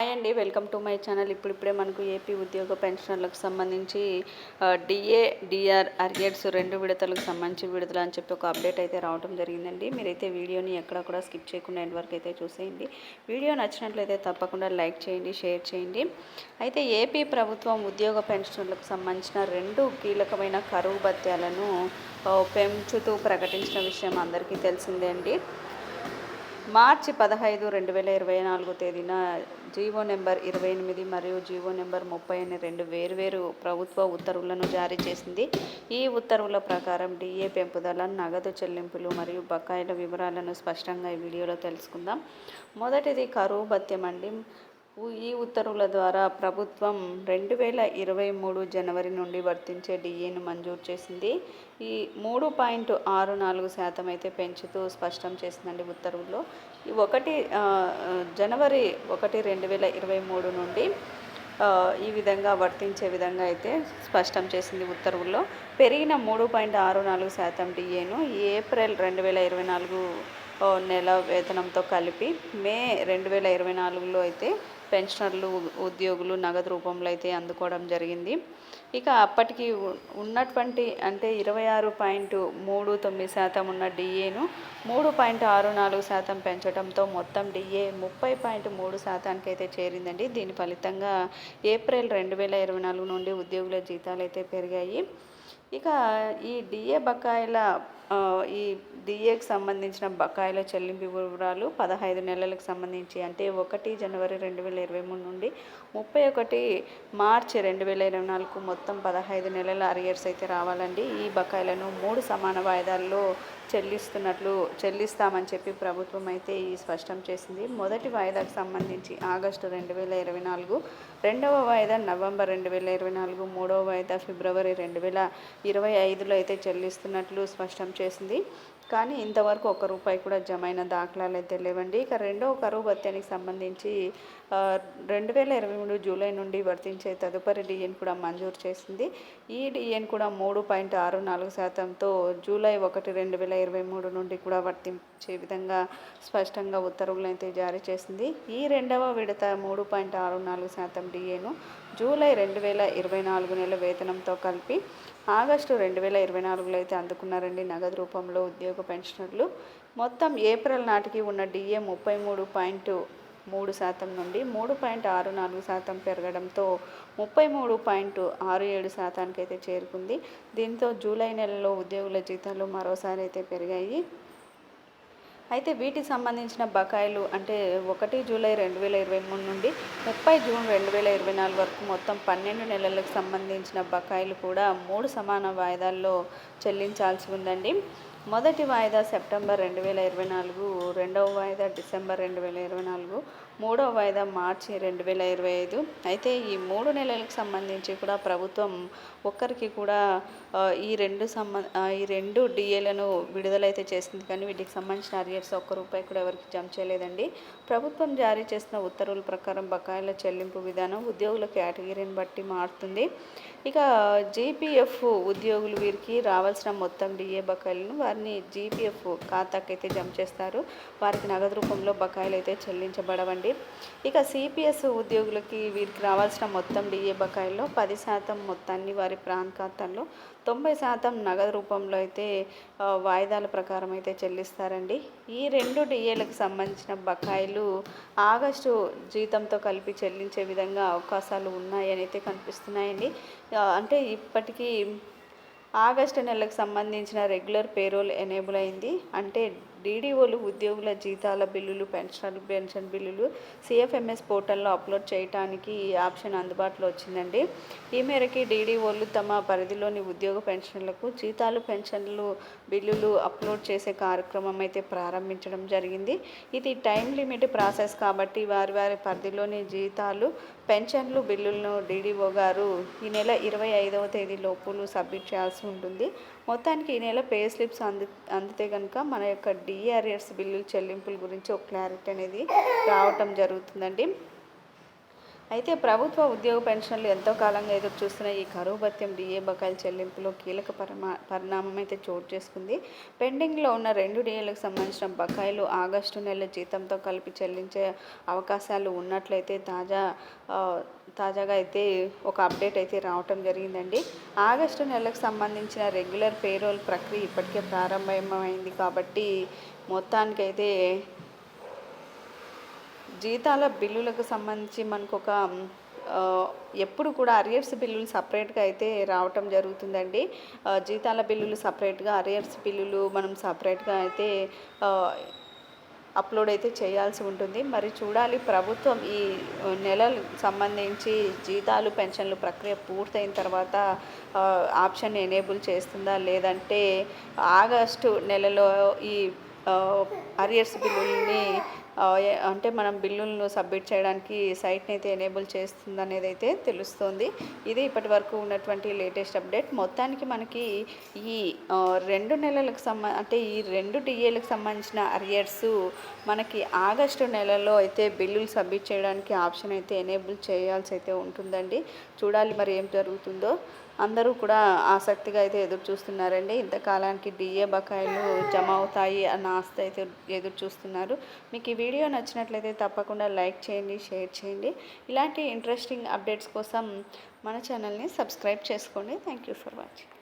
Hi అండి welcome to my channel. ఇప్పుడిప్పుడే మనకు ఏపీ ఉద్యోగ పెన్షనర్లకు సంబంధించి డిఏ డిఆర్ అరియర్స్ రెండు విడతలకు సంబంధించి విడుదల అని చెప్పి ఒక అప్డేట్ అయితే రావడం జరిగిందండి. మీరైతే వీడియోని ఎక్కడ కూడా స్కిప్ చేయకుండా ఎండ్ వరకు అయితే చూసేయండి. వీడియో నచ్చినట్లయితే తప్పకుండా లైక్ చేయండి షేర్ చేయండి. అయితే ఏపీ ప్రభుత్వం ఉద్యోగ పెన్షనర్లకు సంబంధించిన రెండు కీలకమైన కరువు భత్యాలను పెంచుతూ ప్రకటించిన విషయం అందరికీ తెలిసిందే అండి. మార్చి పదహైదు రెండు వేల ఇరవై నాలుగు తేదీన జీవో నెంబర్ ఇరవై ఎనిమిది మరియు జీవో నెంబర్ ముప్పై అనే రెండు వేర్వేరు ప్రభుత్వ ఉత్తర్వులను జారీ చేసింది. ఈ ఉత్తర్వుల ప్రకారం డిఏ పెంపుదల నగదు చెల్లింపులు మరియు బకాయిల వివరాలను స్పష్టంగా ఈ వీడియోలో తెలుసుకుందాం. మొదటిది కరువు భత్యం అండి ఈ ఉత్తర్వుల ద్వారా ప్రభుత్వం రెండు వేల ఇరవై మూడు జనవరి నుండి వర్తించే డిఏను మంజూరు చేసింది. ఈ మూడు పాయింట్ ఆరు నాలుగు శాతం అయితే పెంచుతూ స్పష్టం చేసిందండి ఉత్తర్వుల్లో. ఒకటి జనవరి ఒకటి రెండు వేల ఇరవై మూడు నుండి ఈ విధంగా వర్తించే విధంగా అయితే స్పష్టం చేసింది ఉత్తర్వుల్లో. పెరిగిన మూడు పాయింట్ ఆరు నాలుగు శాతం డిఏను ఏప్రిల్ రెండు వేల ఇరవై నాలుగు నెల వేతనంతో కలిపి మే రెండు వేల ఇరవై నాలుగులో అయితే పెన్షనర్లు ఉద్యోగులు నగదు రూపంలో అయితే అందుకోవడం జరిగింది. ఇక అప్పటికి ఉన్నటువంటి అంటే ఇరవై ఆరు పాయింట్ మూడు తొమ్మిది శాతం ఉన్న డిఏను మూడు పాయింట్ ఆరు నాలుగు శాతం పెంచడంతో మొత్తం డిఏ ముప్పై పాయింట్ మూడు శాతానికి అయితే చేరిందండి. దీని ఫలితంగా ఏప్రిల్ రెండు వేల ఇరవై నాలుగు నుండి ఉద్యోగుల జీతాలు అయితే పెరిగాయి. ఇక ఈ డిఏ బకాయిల ఈ డిఏకి సంబంధించిన బకాయిల చెల్లింపు వివరాలు పదహైదు నెలలకు సంబంధించి అంటే ఒకటి జనవరి రెండు వేల ఇరవై మూడు నుండి ముప్పై ఒకటి మార్చి రెండు వేల ఇరవై నాలుగు మొత్తం పదహైదు నెలల అరియర్స్ అయితే రావాలండి. ఈ బకాయిలను మూడు సమాన వాయిదాల్లో చెల్లిస్తున్నట్లు చెల్లిస్తామని చెప్పి ప్రభుత్వం అయితే ఈ స్పష్టం చేసింది. మొదటి వాయిదాకు సంబంధించి ఆగస్టు రెండు వేల ఇరవై నాలుగు రెండవ వాయిదా నవంబర్ రెండు వేల ఇరవై నాలుగు మూడవ వాయిదా ఫిబ్రవరి రెండు వేల ఇరవై ఐదులో అయితే చెల్లిస్తున్నట్లు స్పష్టం చేసింది. కానీ ఇంతవరకు ఒక్క రూపాయి కూడా జమైన దాఖలాలు అయితే లేవండి. ఇక రెండవ కరువు భత్యానికి సంబంధించి రెండు వేల ఇరవై మూడు జూలై నుండి వర్తించే తదుపరి డిఎన్ కూడా మంజూరు చేసింది. ఈ డిఎన్ కూడా మూడు పాయింట్ ఆరు నాలుగు శాతంతో జూలై ఒకటి రెండు వేల ఇరవై మూడు నుండి కూడా వర్తించే విధంగా స్పష్టంగా ఉత్తర్వులు అయితే జారీ చేసింది. ఈ రెండవ విడత మూడు పాయింట్ ఆరు నాలుగు శాతం డిఏను జూలై రెండు వేల ఇరవై నాలుగు నెల వేతనంతో కలిపి ఆగస్టు రెండు వేల ఇరవై నాలుగులో అయితే అందుకున్నారండి నగదు రూపంలో ఉద్యోగ పెన్షనర్లు. మొత్తం ఏప్రిల్ నాటికి ఉన్న డిఏ ముప్పై మూడు పాయింట్ మూడు శాతం నుండి మూడు పాయింట్ ఆరు నాలుగు శాతం పెరగడంతో ముప్పై మూడు పాయింట్ ఆరు ఏడు శాతానికి అయితే చేరుకుంది. దీంతో జూలై నెలలో ఉద్యోగుల జీతాలు మరోసారి అయితే పెరిగాయి. అయితే వీటికి సంబంధించిన బకాయిలు అంటే ఒకటి జూలై రెండు వేల ఇరవై మూడు నుండి ముప్పై జూన్ రెండు వేల ఇరవై నాలుగు వరకు మొత్తం పన్నెండు నెలలకు సంబంధించిన బకాయిలు కూడా మూడు సమాన వాయిదాల్లో చెల్లించాల్సి ఉందండి. మొదటి వాయిదా సెప్టెంబర్ రెండు వేల ఇరవై నాలుగు రెండవ వాయిదా డిసెంబర్ రెండు వేల ఇరవై నాలుగు మూడవ వాయిదా మార్చి రెండు వేల ఇరవై ఐదు. అయితే ఈ మూడు నెలలకు సంబంధించి కూడా ప్రభుత్వం ఒక్కరికి కూడా ఈ రెండు సంబంధ ఈ రెండు డిఏలను విడుదలైతే చేసింది. కానీ వీటికి సంబంధించిన అరియర్స్ ఒక్క రూపాయి కూడా ఎవరికి జమ చేయలేదండి. ప్రభుత్వం జారీ చేసిన ఉత్తర్వుల ప్రకారం బకాయిల చెల్లింపు విధానం ఉద్యోగుల కేటగిరీని బట్టి మారుతుంది. ఇక జీపీఎఫ్ ఉద్యోగులు వీరికి రావాల్సిన మొత్తం డిఏ బకాయిలను వారిని జీపీఎఫ్ ఖాతాకి అయితే జమ చేస్తారు. వారికి నగదు రూపంలో బకాయిలు అయితే చెల్లించబడవండి. ఇక సిపిఎస్ ఉద్యోగులకి వీరికి రావాల్సిన మొత్తం డిఏ బకాయిల్లో పది శాతం మొత్తాన్ని వారి ప్రాంత ఖాతాల్లో తొంభై శాతం నగదు రూపంలో అయితే వాయిదాల ప్రకారం అయితే చెల్లిస్తారండి. ఈ రెండు డిఏలకు సంబంధించిన బకాయిలు ఆగస్టు జీతంతో కలిపి చెల్లించే విధంగా అవకాశాలు ఉన్నాయని అయితే కనిపిస్తున్నాయండి. అంటే ఇప్పటికీ ఆగస్టు నెలకు సంబంధించిన రెగ్యులర్ పేరోల్ ఎనేబుల్ అయింది. అంటే డీడీఓలు ఉద్యోగుల జీతాల బిల్లులు పెన్షన్ పెన్షన్ బిల్లులు సిఎఫ్ఎంఎస్ పోర్టల్లో అప్లోడ్ చేయడానికి ఈ ఆప్షన్ అందుబాటులో వచ్చిందండి. ఈ మేరకి డీడీఓలు తమ పరిధిలోని ఉద్యోగ పెన్షన్లకు జీతాలు పెన్షన్లు బిల్లులు అప్లోడ్ చేసే కార్యక్రమం అయితే ప్రారంభించడం జరిగింది. ఇది టైం లిమిట్ ప్రాసెస్ కాబట్టి వారి వారి పరిధిలోని జీతాలు పెన్షన్లు బిల్లులను డీడీఓ గారు ఈ నెల ఇరవై ఐదవ తేదీ లోపులు సబ్మిట్ చేయాల్సి ఉంటుంది. మొత్తానికి ఈ నెల పే స్లిప్స్ అంది అందితే కనుక మన యొక్క డిఆర్ఎస్ బిల్లుల చెల్లింపుల గురించి ఒక క్లారిటీ అనేది రావటం జరుగుతుందండి. అయితే ప్రభుత్వ ఉద్యోగ పెన్షన్లు ఎంతో కాలంగా ఎదురు చూస్తున్న ఈ కరువు భత్యం డిఏ బకాయిల చెల్లింపులో కీలక పరిమా పరిణామం అయితే చోటు చేసుకుంది. పెండింగ్లో ఉన్న రెండు డిఏలకు సంబంధించిన బకాయిలు ఆగస్టు నెల జీతంతో కలిపి చెల్లించే అవకాశాలు ఉన్నట్లయితే తాజా తాజాగా అయితే ఒక అప్డేట్ అయితే రావటం జరిగిందండి. ఆగస్టు నెలకు సంబంధించిన రెగ్యులర్ పేరోల్ ప్రక్రియ ఇప్పటికే ప్రారంభమైంది కాబట్టి మొత్తానికైతే జీతాల బిల్లులకు సంబంధించి మనకు ఒక ఎప్పుడు కూడా అరియర్స్ బిల్లులు సపరేట్గా అయితే రావటం జరుగుతుందండి. జీతాల బిల్లులు సపరేట్గా అరియర్స్ బిల్లులు మనం సపరేట్గా అయితే అప్లోడ్ అయితే చేయాల్సి ఉంటుంది. మరి చూడాలి ప్రభుత్వం ఈ నెలలు సంబంధించి జీతాలు పెన్షన్లు ప్రక్రియ పూర్తయిన తర్వాత ఆప్షన్ ఎనేబుల్ చేస్తుందా? లేదంటే ఆగస్టు నెలలో ఈ అరియర్స్ బిల్లుల్ని అంటే మనం బిల్లులను సబ్మిట్ చేయడానికి సైట్ని అయితే ఎనేబుల్ చేస్తుంది అనేది అయితే తెలుస్తుంది. ఇది ఇప్పటి వరకు ఉన్నటువంటి లేటెస్ట్ అప్డేట్. మొత్తానికి మనకి ఈ రెండు నెలలకు సంబ అంటే ఈ రెండు డిఏలకు సంబంధించిన అరియర్స్ మనకి ఆగస్టు నెలలో అయితే బిల్లులు సబ్మిట్ చేయడానికి ఆప్షన్ అయితే ఎనేబుల్ చేయాల్సి అయితే ఉంటుందండి. చూడాలి మరి ఏం జరుగుతుందో. అందరూ కూడా ఆసక్తిగా అయితే ఎదురు చూస్తున్నారండి. ఇంతకాలానికి డిఏ బకాయిలు జమ అవుతాయి అన్న ఆస్తి అయితే ఎదురు చూస్తున్నారు. మీకు ఈ వీడియో నచ్చినట్లయితే తప్పకుండా లైక్ చేయండి షేర్ చేయండి. ఇలాంటి ఇంట్రెస్టింగ్ అప్డేట్స్ కోసం మన ఛానల్ని సబ్స్క్రైబ్ చేసుకోండి. Thank you for watching.